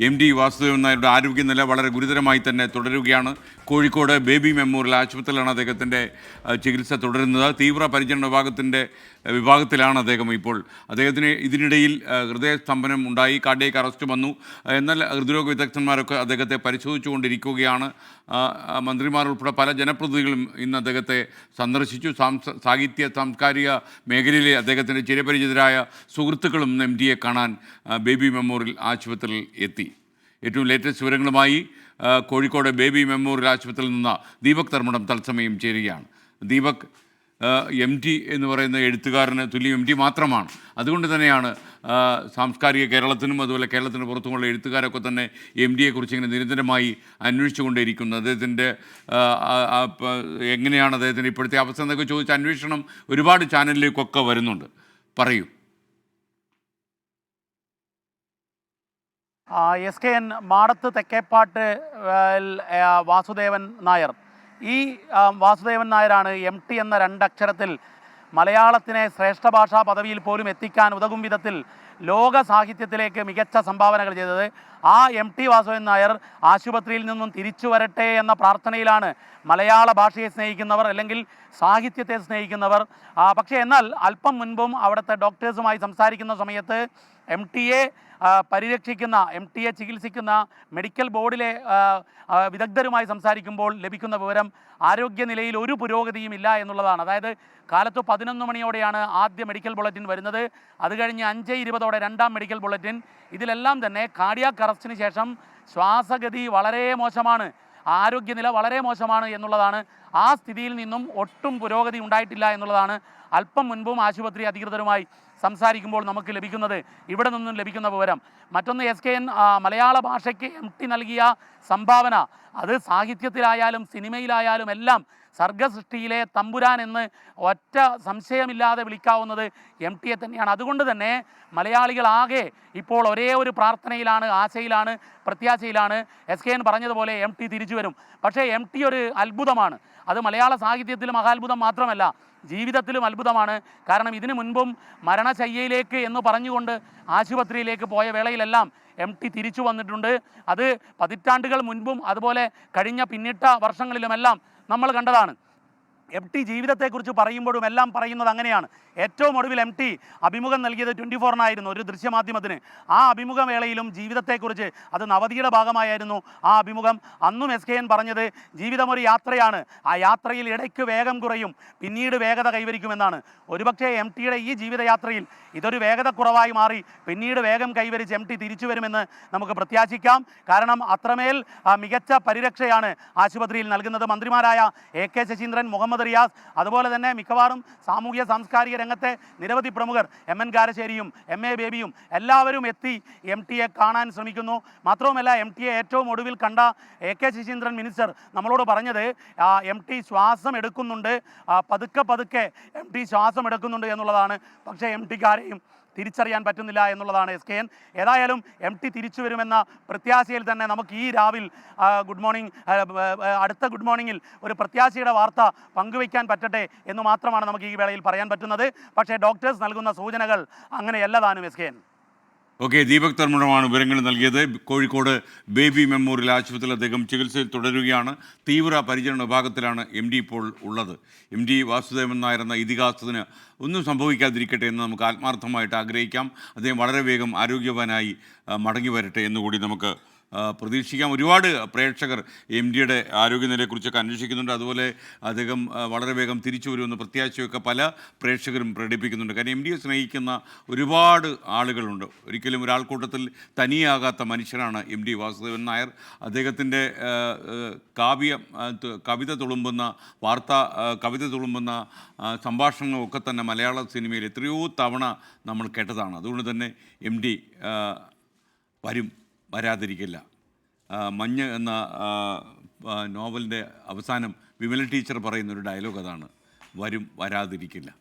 M T Vasudevan നായരുടെ ആരോഗ്യനില വളരെ ഗുരുതരമായി തന്നെ തുടരുകയാണ്. കോഴിക്കോട് ബേബി മെമ്മോറിയൽ ആശുപത്രിയിലാണ് അദ്ദേഹത്തിന്റെ ചികിത്സ തുടരുന്നത്. തീവ്ര പരിചരണ വിഭാഗത്തിന്റെ വിഭാഗത്തിലാണ് അദ്ദേഹം ഇപ്പോൾ. അദ്ദേഹത്തിന് ഇതിനിടയിൽ ഹൃദയസ്തംഭനം ഉണ്ടായി കാർഡിയക്ക് അറസ്റ്റ് വന്നു. എന്നാൽ ഹൃദ്രോഗ വിദഗ്ധന്മാരൊക്കെ അദ്ദേഹത്തെ പരിശോധിച്ചുകൊണ്ടിരിക്കുകയാണ്. മന്ത്രിമാർ ഉൾപ്പെടെ പല ജനപ്രതിനിധികളും ഇന്ന് അദ്ദേഹത്തെ സന്ദർശിച്ചു. സാഹിത്യ സാംസ്കാരിക മേഖലയിലെ അദ്ദേഹത്തിന്റെ ചിരപരിചിതരായ സുഹൃത്തുക്കളും എം ഡിയെ കാണാൻ ബേബി മെമ്മോറിയൽ ആശുപത്രിയിൽ എത്തി. ഏറ്റവും ലേറ്റസ്റ്റ് വിവരങ്ങളുമായി കോഴിക്കോട് ബേബി മെമ്മോറിയൽ ആശുപത്രിയിൽ നിന്ന് ദീപക് തർമ്മടം തത്സമയം ചേരുകയാണ്. ദീപക് എം ടി എന്ന് പറയുന്ന എഴുത്തുകാരന് തുല്യം എം ടി മാത്രമാണ്. അതുകൊണ്ട് തന്നെയാണ് സാംസ്കാരിക കേരളത്തിനും അതുപോലെ കേരളത്തിന് പുറത്തുമുള്ള എഴുത്തുകാരൊക്കെ തന്നെ എം ഡിയെക്കുറിച്ച് ഇങ്ങനെ നിരന്തരമായി അന്വേഷിച്ചുകൊണ്ടേയിരിക്കുന്നത് അദ്ദേഹത്തിന്റെ എങ്ങനെയാണ് അദ്ദേഹത്തിന്റെ ഇപ്പോഴത്തെ അവസ്ഥ എന്നൊക്കെ ചോദിച്ച അന്വേഷണം ഒരുപാട് ചാനലിലേക്കൊക്കെ വരുന്നുണ്ട്. പറയൂ. S K N Madath Thekkepattu Vasudevan Nair. ഈ വാസുദേവൻ നായരാണ് എം ടി എന്ന രണ്ടക്ഷരത്തിൽ മലയാളത്തിനെ ശ്രേഷ്ഠ ഭാഷാ പദവിയിൽ പോലും എത്തിക്കാൻ ഉതകും വിധത്തിൽ ലോക സാഹിത്യത്തിലേക്ക് മികച്ച സംഭാവനകൾ ചെയ്തത്. ആ എം ടി വാസുദേവൻ നായർ ആശുപത്രിയിൽ നിന്നും തിരിച്ചു വരട്ടെ എന്ന പ്രാർത്ഥനയിലാണ് മലയാള ഭാഷയെ സ്നേഹിക്കുന്നവർ അല്ലെങ്കിൽ സാഹിത്യത്തെ സ്നേഹിക്കുന്നവർ. പക്ഷേ എന്നാൽ അല്പം മുൻപും അവിടുത്തെ ഡോക്ടേഴ്സുമായി സംസാരിക്കുന്ന സമയത്ത് എം ടി എ പരിരക്ഷിക്കുന്ന എം ടി എ ചികിത്സിക്കുന്ന മെഡിക്കൽ ബോർഡിലെ വിദഗ്ധരുമായി സംസാരിക്കുമ്പോൾ ലഭിക്കുന്ന വിവരം ആരോഗ്യനിലയിൽ ഒരു പുരോഗതിയും ഇല്ല എന്നുള്ളതാണ്. അതായത് കാലത്ത് പതിനൊന്ന് മണിയോടെയാണ് ആദ്യ മെഡിക്കൽ ബുള്ളറ്റിൻ വരുന്നത്. അത് കഴിഞ്ഞ് അഞ്ച് ഇരുപതോടെ രണ്ടാം മെഡിക്കൽ ബുള്ളറ്റിൻ ഇതിലെല്ലാം തന്നെ കാർഡിയാക് അറസ്റ്റിന് ശേഷം ശ്വാസഗതി വളരെ മോശമാണ്. ആരോഗ്യനില വളരെ മോശമാണ് എന്നുള്ളതാണ്. ആ സ്ഥിതിയിൽ നിന്നും ഒട്ടും പുരോഗതി ഉണ്ടായിട്ടില്ല എന്നുള്ളതാണ്. അല്പം മുൻപും ആശുപത്രി അധികൃതരുമായി സംസാരിക്കുമ്പോൾ നമുക്ക് ലഭിക്കുന്നത് ഇവിടെ നിന്നും ലഭിക്കുന്ന വിവരം. മറ്റൊന്ന് എസ് കെ എൻ മലയാള ഭാഷയ്ക്ക് എം ടി നൽകിയ സംഭാവന. അത് സാഹിത്യത്തിലായാലും സിനിമയിലായാലും എല്ലാം സർഗസൃഷ്ടിയിലെ തമ്പുരാൻ എന്ന് ഒറ്റ സംശയമില്ലാതെ വിളിക്കാവുന്നത് എം ടിയെ തന്നെയാണ്. അതുകൊണ്ട് തന്നെ മലയാളികളാകെ ഇപ്പോൾ ഒരേ ഒരു പ്രാർത്ഥനയിലാണ് ആശയിലാണ് പ്രത്യാശയിലാണ്. എസ് കെ എൻ പറഞ്ഞതുപോലെ എം ടി തിരിച്ചു വരും. പക്ഷേ എം ടി ഒരു അത്ഭുതമാണ്. അത് മലയാള സാഹിത്യത്തിൽ മഹാത്ഭുതം മാത്രമല്ല ജീവിതത്തിലും അത്ഭുതമാണ്. കാരണം ഇതിനു മുൻപും മരണശയ്യയിലേക്ക് എന്ന് പറഞ്ഞുകൊണ്ട് ആശുപത്രിയിലേക്ക് പോയ വേളയിലെല്ലാം എം ടി തിരിച്ചു വന്നിട്ടുണ്ട്. അത് പതിറ്റാണ്ടുകൾ മുൻപും അതുപോലെ കഴിഞ്ഞ പിന്നിട്ട വർഷങ്ങളിലുമെല്ലാം നമ്മൾ കണ്ടതാണ്. എം ടി ജീവിതത്തെക്കുറിച്ച് പറയുമ്പോഴും എല്ലാം പറയുന്നത് അങ്ങനെയാണ്. ഏറ്റവും ഒടുവിൽ എം ടി അഭിമുഖം നൽകിയത് ട്വന്റി ഫോറിനായിരുന്നു. ഒരു ദൃശ്യമാധ്യമത്തിന്. ആ അഭിമുഖവേളയിലും ജീവിതത്തെക്കുറിച്ച് അത് നവതിയുടെ ഭാഗമായിരുന്നു ആ അഭിമുഖം. അന്നും എസ് കെ എൻ പറഞ്ഞത് ജീവിതം ഒരു യാത്രയാണ്. ആ യാത്രയിൽ ഇടയ്ക്ക് വേഗം കുറയും. പിന്നീട് വേഗത കൈവരിക്കുമെന്നാണ്. ഒരുപക്ഷെ എം ടിയുടെ ഈ ജീവിതയാത്രയിൽ ഇതൊരു വേഗത കുറവായി മാറി പിന്നീട് വേഗം കൈവരിച്ച് എം ടി തിരിച്ചു വരുമെന്ന് നമുക്ക് പ്രത്യാശിക്കാം. കാരണം അത്രമേൽ മികച്ച പരിരക്ഷയാണ് ആശുപത്രിയിൽ നൽകുന്നത്. മന്ത്രിമാരായ എ കെ ശശീന്ദ്രൻ മുഹമ്മദ് റിയാസ് അതുപോലെ തന്നെ മിക്കവാറും സാമൂഹ്യ സാംസ്കാരിക രംഗത്തെ നിരവധി പ്രമുഖർ എം എൻ കാരശ്ശേരിയും എം എ ബേബിയും എല്ലാവരും എത്തി എം ടിയെ കാണാൻ ശ്രമിക്കുന്നു. മാത്രവുമല്ല എം ടിയെ ഏറ്റവും ഒടുവിൽ കണ്ട എ കെ ശശീന്ദ്രൻ മിനിസ്റ്റർ നമ്മളോട് പറഞ്ഞത് എം ടി ശ്വാസം എടുക്കുന്നുണ്ട് പതുക്കെ പതുക്കെ എം ടി ശ്വാസം എടുക്കുന്നുണ്ട് എന്നുള്ളതാണ്. പക്ഷേ എം ടിക്ക് ആരെയും തിരിച്ചറിയാൻ പറ്റുന്നില്ല എന്നുള്ളതാണ് എസ് കെ എൻ. ഏതായാലും എം ടി തിരിച്ചു വരുമെന്ന പ്രത്യാശയിൽ തന്നെ നമുക്ക് ഈ രാവിൽ ഗുഡ് മോർണിംഗ് അടുത്ത ഗുഡ് മോർണിംഗിൽ ഒരു പ്രത്യാശയുടെ വാർത്ത പങ്കുവയ്ക്കാൻ പറ്റട്ടെ എന്ന് മാത്രമാണ് നമുക്ക് ഈ വേളയിൽ പറയാൻ പറ്റുന്നത്. പക്ഷേ ഡോക്ടേഴ്സ് നൽകുന്ന സൂചനകൾ അങ്ങനെയല്ല താനും S K N. Okay Deepak തർമ്മണമാണ് വിവരങ്ങൾ നൽകിയത്. കോഴിക്കോട് ബേബി മെമ്മോറിയൽ ആശുപത്രിയിൽ അദ്ദേഹം ചികിത്സയിൽ തുടരുകയാണ്. തീവ്ര പരിചരണ വിഭാഗത്തിലാണ് എം ഡി ഇപ്പോൾ ഉള്ളത്. എം ഡി വാസുദേവൻ നായർ എന്ന ഇതിഹാസത്തിന് ഒന്നും സംഭവിക്കാതിരിക്കട്ടെ എന്ന് നമുക്ക് ആത്മാർത്ഥമായിട്ട് ആഗ്രഹിക്കാം. അദ്ദേഹം വളരെ വേഗം ആരോഗ്യവാനായി മടങ്ങി വരട്ടെ എന്നുകൂടി നമുക്ക് പ്രതീക്ഷിക്കാം. ഒരുപാട് പ്രേക്ഷകർ എം ഡിയുടെ ആരോഗ്യനിലയെക്കുറിച്ചൊക്കെ അന്വേഷിക്കുന്നുണ്ട്. അതുപോലെ അദ്ദേഹം വളരെ വേഗം തിരിച്ചു വരുമെന്ന് പ്രത്യാശയൊക്കെ പല പ്രേക്ഷകരും പ്രകടിപ്പിക്കുന്നുണ്ട്. കാരണം എം ഡിയെ സ്നേഹിക്കുന്ന ഒരുപാട് ആളുകളുണ്ട്. ഒരിക്കലും ഒരാൾക്കൂട്ടത്തിൽ തനിയാകാത്ത മനുഷ്യനാണ് എം ഡി വാസുദേവൻ നായർ. അദ്ദേഹത്തിന്റെ കാവ്യ കവിത തുളുമ്പുന്ന വാർത്ത കവിത തുളുമ്പുന്ന സംഭാഷണങ്ങളൊക്കെ തന്നെ മലയാള സിനിമയിൽ എത്രയോ തവണ നമ്മൾ കേട്ടതാണ്. അതുകൊണ്ട് തന്നെ എം ഡി വരും. വരാതിരിക്കില്ല. മഞ്ഞ് എന്ന നോവലിന്റെ അവസാനം വിമല ടീച്ചർ പറയുന്നൊരു ഡയലോഗ് അതാണ്. വരും വരാതിരിക്കില്ല.